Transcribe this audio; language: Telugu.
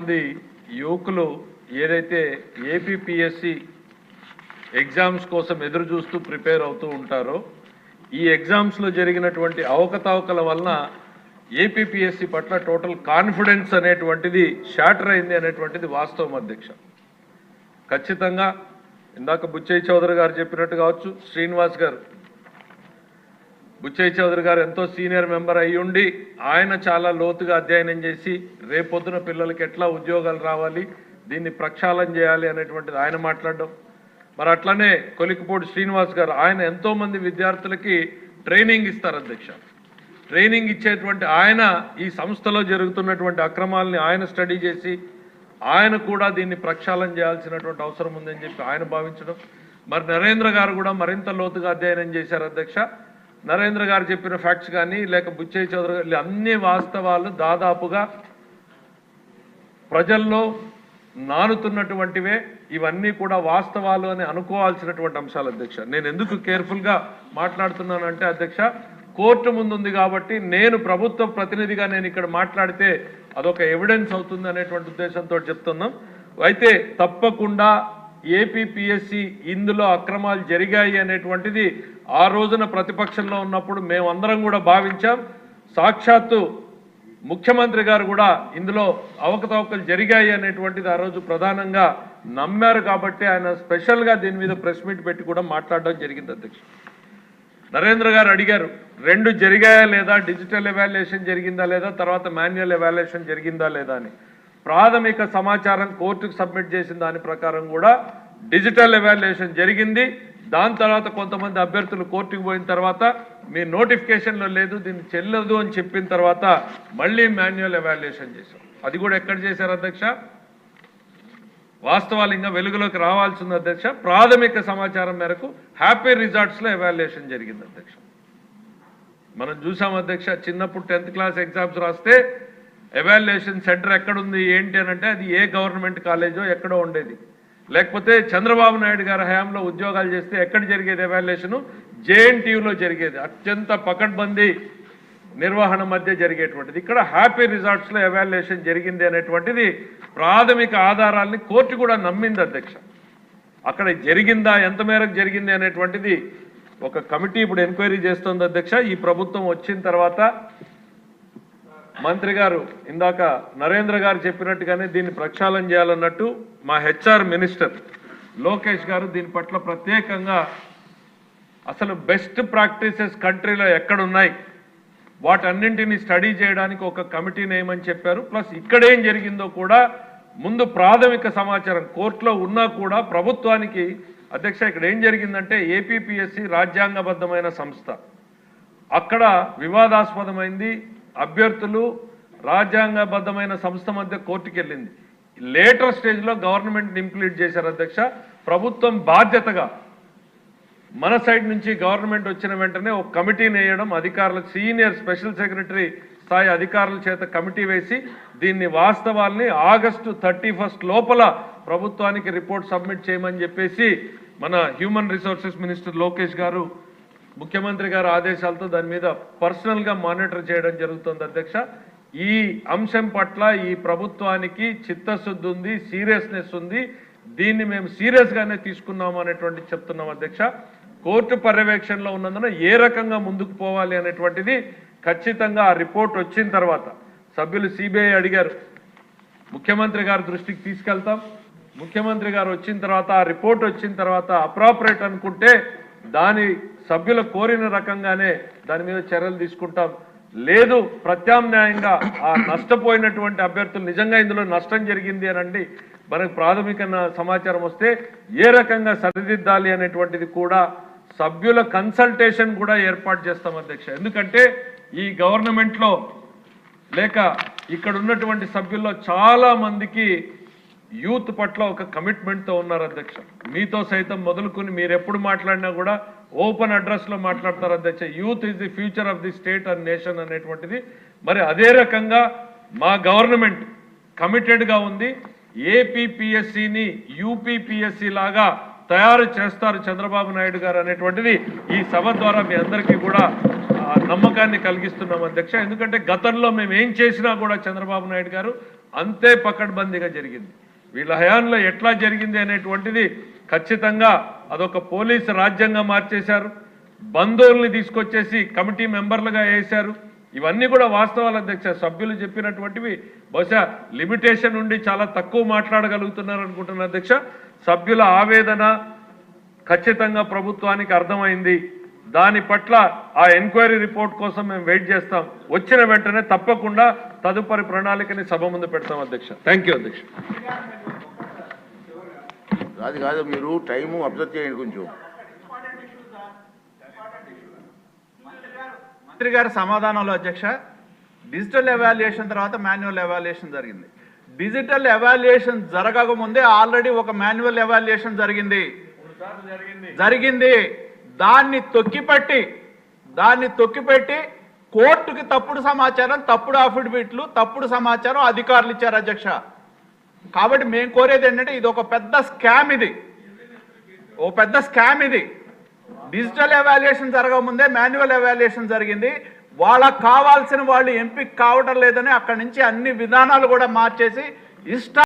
మంది యువకులు ఏదైతే ఏపీపీఎస్సి ఎగ్జామ్స్ కోసం ఎదురు చూస్తూ ప్రిపేర్ అవుతూ ఉంటారో ఈ ఎగ్జామ్స్లో జరిగినటువంటి అవకతవకల వలన ఏపీపీఎస్సి పట్ల టోటల్ కాన్ఫిడెన్స్ అనేటువంటిది షాటర్ అయింది అనేటువంటిది వాస్తవం అధ్యక్ష. ఖచ్చితంగా ఇందాక బుచ్చయ్య చౌదరి గారు చెప్పినట్టు కావచ్చు శ్రీనివాస్ గారు బుచ్చయ్య చౌదరి గారు ఎంతో సీనియర్ మెంబర్ అయ్యుండి ఆయన చాలా లోతుగా అధ్యయనం చేసి రేపొద్దున పిల్లలకి ఎట్లా ఉద్యోగాలు రావాలి దీన్ని ప్రక్షాళన చేయాలి అనేటువంటిది ఆయన మాట్లాడడం. మరి అట్లనే కొలికిపూడి శ్రీనివాస్ గారు ఆయన ఎంతోమంది విద్యార్థులకి ట్రైనింగ్ ఇస్తారు అధ్యక్ష. ట్రైనింగ్ ఇచ్చేటువంటి ఆయన ఈ సంస్థలో జరుగుతున్నటువంటి అక్రమాలని ఆయన స్టడీ చేసి ఆయన కూడా దీన్ని ప్రక్షాళన చేయాల్సినటువంటి అవసరం ఉందని చెప్పి ఆయన భావించడం. మరి నరేంద్ర గారు కూడా మరింత లోతుగా అధ్యయనం చేశారు అధ్యక్ష. నరేంద్ర గారు చెప్పిన ఫ్యాక్ట్స్ కానీ లేక బుచ్చయ్య చౌదరి గారు అన్ని వాస్తవాలు దాదాపుగా ప్రజల్లో నానుతున్నటువంటివే. ఇవన్నీ కూడా వాస్తవాలు అని అనుకోవాల్సినటువంటి అంశాలు అధ్యక్ష. నేను ఎందుకు కేర్ఫుల్గా మాట్లాడుతున్నానంటే అధ్యక్ష కోర్టు ముందుంది కాబట్టి నేను ప్రభుత్వ ప్రతినిధిగా నేను ఇక్కడ మాట్లాడితే అదొక ఎవిడెన్స్ అవుతుంది అనేటువంటి ఉద్దేశంతో చెప్తున్నాం. అయితే తప్పకుండా ఏపీపీఎస్సి ఇందులో అక్రమాలు జరిగాయి అనేటువంటిది ఆ రోజున ప్రతిపక్షంలో ఉన్నప్పుడు మేమందరం కూడా భావించాం. సాక్షాత్తు ముఖ్యమంత్రి గారు కూడా ఇందులో అవకతవకలు జరిగాయి అనేటువంటిది ఆ రోజు ప్రధానంగా నమ్మారు కాబట్టి ఆయన స్పెషల్గా దీని మీద ప్రెస్ మీట్ పెట్టి కూడా మాట్లాడడం జరిగింది అధ్యక్ష నరేంద్ర గారు అడిగారు రెండు జరిగాయా లేదా? డిజిటల్ ఎవాల్యుయేషన్ జరిగిందా లేదా? తర్వాత మాన్యువల్ ఎవాల్యుయేషన్ జరిగిందా లేదా అని. ప్రాథమిక సమాచారం కోర్టుకు సబ్మిట్ చేసిన దాని ప్రకారం కూడా డిజిటల్ ఎవాల్యుయేషన్ జరిగింది. దాని తర్వాత కొంతమంది అభ్యర్థులు కోర్టుకు పోయిన తర్వాత మీ నోటిఫికేషన్లో లేదు దీన్ని చెల్లదు అని చెప్పిన తర్వాత మళ్ళీ మాన్యువల్ ఎవాల్యుయేషన్ చేశాం. అది కూడా ఎక్కడ చేశారు అధ్యక్ష? వాస్తవాలు ఇంకా వెలుగులోకి రావాల్సింది అధ్యక్ష ప్రాథమిక సమాచారం మేరకు హ్యాపీ రిజార్ట్స్లో ఎవాల్యుయేషన్ జరిగింది అధ్యక్ష. మనం చూసాం అధ్యక్ష చిన్నప్పుడు టెన్త్ క్లాస్ ఎగ్జామ్స్ రాస్తే ఎవాల్యుయేషన్ సెంటర్ ఎక్కడుంది ఏంటి అని అంటే అది ఏ గవర్నమెంట్ కాలేజో ఎక్కడో ఉండేది. లేకపోతే చంద్రబాబు నాయుడు గారి హయాంలో ఉద్యోగాలు చేస్తే ఎక్కడ జరిగేది ఎవాల్యుయేషను జేఎన్టీయూలో జరిగేది. అత్యంత పకడ్బందీ నిర్వహణ మధ్య జరిగేటువంటిది. ఇక్కడ హ్యాపీ రిజార్ట్స్లో ఎవాల్యుయేషన్ జరిగింది అనేటువంటిది ప్రాథమిక ఆధారాల్ని కోర్టు కూడా నమ్మింది అధ్యక్ష. అక్కడ జరిగిందా ఎంత మేరకు జరిగింది అనేటువంటిది ఒక కమిటీ ఇప్పుడు ఎంక్వైరీ చేస్తుంది అధ్యక్ష. ఈ ప్రభుత్వం వచ్చిన తర్వాత మంత్రి గారు ఇందాక నరేంద్ర గారు చెప్పినట్టుగానే దీన్ని ప్రక్షాళన చేయాలన్నట్టు మా హెచ్ఆర్ మినిస్టర్ లోకేష్ గారు దీని పట్ల ప్రత్యేకంగా అసలు బెస్ట్ ప్రాక్టీసెస్ కంట్రీలో ఎక్కడున్నాయి? వాటన్నింటినీ స్టడీ చేయడానికి ఒక కమిటీ నేమని చెప్పారు. ప్లస్ ఇక్కడేం జరిగిందో కూడా ముందు ప్రాథమిక సమాచారం కోర్టులో ఉన్నా కూడా ప్రభుత్వానికి అధ్యక్ష ఇక్కడ ఏం జరిగిందంటే ఏపీపీఎస్సి రాజ్యాంగబద్ధమైన సంస్థ. అక్కడ వివాదాస్పదమైంది. అభ్యర్థులు రాజ్యాంగబద్ధమైన సంస్థ మధ్య కోర్టుకు వెళ్ళింది లేటర్ స్టేజ్లో గవర్నమెంట్ ఇంప్లీట్ చేశారు అధ్యక్ష. ప్రభుత్వం బాధ్యతగా మన సైడ్ నుంచి గవర్నమెంట్ వచ్చిన వెంటనే ఒక కమిటీని వేయడం అధికారుల సీనియర్ స్పెషల్ సెక్రటరీ స్థాయి అధికారుల చేత కమిటీ వేసి దీన్ని వాస్తవాల్ని ఆగస్టు థర్టీ ఫస్ట్ లోపల ప్రభుత్వానికి రిపోర్ట్ సబ్మిట్ చేయమని చెప్పేసి మన హ్యూమన్ రిసోర్సెస్ మినిస్టర్ లోకేష్ గారు ముఖ్యమంత్రి గారి ఆదేశాలతో దాని మీద పర్సనల్గా మానిటర్ చేయడం జరుగుతుంది అధ్యక్ష. ఈ అంశం పట్ల ఈ ప్రభుత్వానికి చిత్తశుద్ధి ఉంది సీరియస్నెస్ ఉంది. దీన్ని మేము సీరియస్గానే తీసుకున్నాము అనేటువంటి చెప్తున్నాం అధ్యక్ష. కోర్టు పర్యవేక్షణలో ఉన్నందున ఏ రకంగా ముందుకు పోవాలి అనేటువంటిది ఖచ్చితంగా ఆ రిపోర్ట్ వచ్చిన తర్వాత సభ్యులు సిబిఐ అడిగారు. ముఖ్యమంత్రి గారి దృష్టికి తీసుకెళ్తాం. ముఖ్యమంత్రి గారు వచ్చిన తర్వాత ఆ రిపోర్ట్ వచ్చిన తర్వాత అప్రాపరేట్ అనుకుంటే దాని సభ్యులు కోరిన రకంగానే దాని మీద చర్యలు తీసుకుంటాం. లేదు ప్రత్యామ్నాయంగా ఆ నష్టపోయినటువంటి అభ్యర్థులు నిజంగా ఇందులో నష్టం జరిగింది అనండి మనకు ప్రాథమిక సమాచారం వస్తే ఏ రకంగా సరిదిద్దాలి అనేటువంటిది కూడా సభ్యుల కన్సల్టేషన్ కూడా ఏర్పాటు చేస్తాం అధ్యక్ష. ఎందుకంటే ఈ గవర్నమెంట్లో లేక ఇక్కడ ఉన్నటువంటి సభ్యుల్లో చాలా మందికి యూత్ పట్ల ఒక కమిట్మెంట్తో ఉన్నారు అధ్యక్ష. మీతో సైతం మొదలుకొని మీరు ఎప్పుడు మాట్లాడినా కూడా ఓపెన్ అడ్రస్లో మాట్లాడతారు అధ్యక్ష. Youth is the future of the state and nation అనేటువంటిది. మరి అదే రకంగా మా గవర్నమెంట్ కమిటెడ్గా ఉంది. ఏపీపీఎస్సిని యూపీపీఎస్సి లాగా తయారు చేస్తారు చంద్రబాబు నాయుడు గారు అనేటువంటిది ఈ సభ ద్వారా మీ అందరికీ కూడా నమ్మకాన్ని కలిగిస్తున్నాం అధ్యక్ష. ఎందుకంటే గతంలో మేము ఏం చేసినా కూడా చంద్రబాబు నాయుడు గారు అంతే పకడ్బందీగా జరిగింది. వీళ్ళ హయాంలో ఎట్లా జరిగింది అనేటువంటిది ఖచ్చితంగా అదొక పోలీసు రాజ్యంగా మార్చేశారు. బంధువుల్ని తీసుకొచ్చేసి కమిటీ మెంబర్లుగా వేశారు. ఇవన్నీ కూడా వాస్తవాలు అధ్యక్ష. సభ్యులు చెప్పినటువంటివి బహుశా లిమిటేషన్ ఉండి చాలా తక్కువ మాట్లాడగలుగుతున్నారు అనుకుంటున్నా అధ్యక్ష. సభ్యుల ఆవేదన ఖచ్చితంగా ప్రభుత్వానికి అర్థమైంది. దాని పట్ల ఆ ఎంక్వైరీ రిపోర్ట్ కోసం మేము వెయిట్ చేస్తాం. వచ్చిన వెంటనే తప్పకుండా తదుపరి ప్రణాళికని సభ ముందు పెడతాం అధ్యక్ష. థ్యాంక్ యూ అధ్యక్ష. కాదు కాదు మీరు టైము అబ్జర్వ్ చేయండి కొంచెం. మంత్రి గారి సమాధానంలో అధ్యక్ష డిజిటల్ ఎవాల్యుయేషన్ తర్వాత మాన్యువల్ ఎవాల్యుయేషన్ జరిగింది. డిజిటల్ ఎవాల్యుయేషన్ జరగక ముందే ఆల్రెడీ ఒక మాన్యువల్ ఎవాల్యుయేషన్ జరిగింది. జరిగింది. దాన్ని తొక్కిపెట్టి దాన్ని తొక్కిపెట్టి కోర్టుకి తప్పుడు సమాచారం తప్పుడు అఫిడవిట్లు తప్పుడు సమాచారం అధికారులు ఇచ్చారు అధ్యక్ష. కాబట్టి మేము కోరేది ఏంటంటే ఇది ఒక పెద్ద స్కామ్ ఇది. ఓ పెద్ద స్కామ్ ఇది. డిజిటల్ ఎవాల్యుయేషన్ జరగకముందే మాన్యువల్ ఎవాల్యుయేషన్ జరిగింది. వాళ్ళకు కావాల్సిన వాళ్ళు ఎంపిక కావటం లేదని అక్కడి నుంచి అన్ని విధానాలు కూడా మార్చేసి ఇష్ట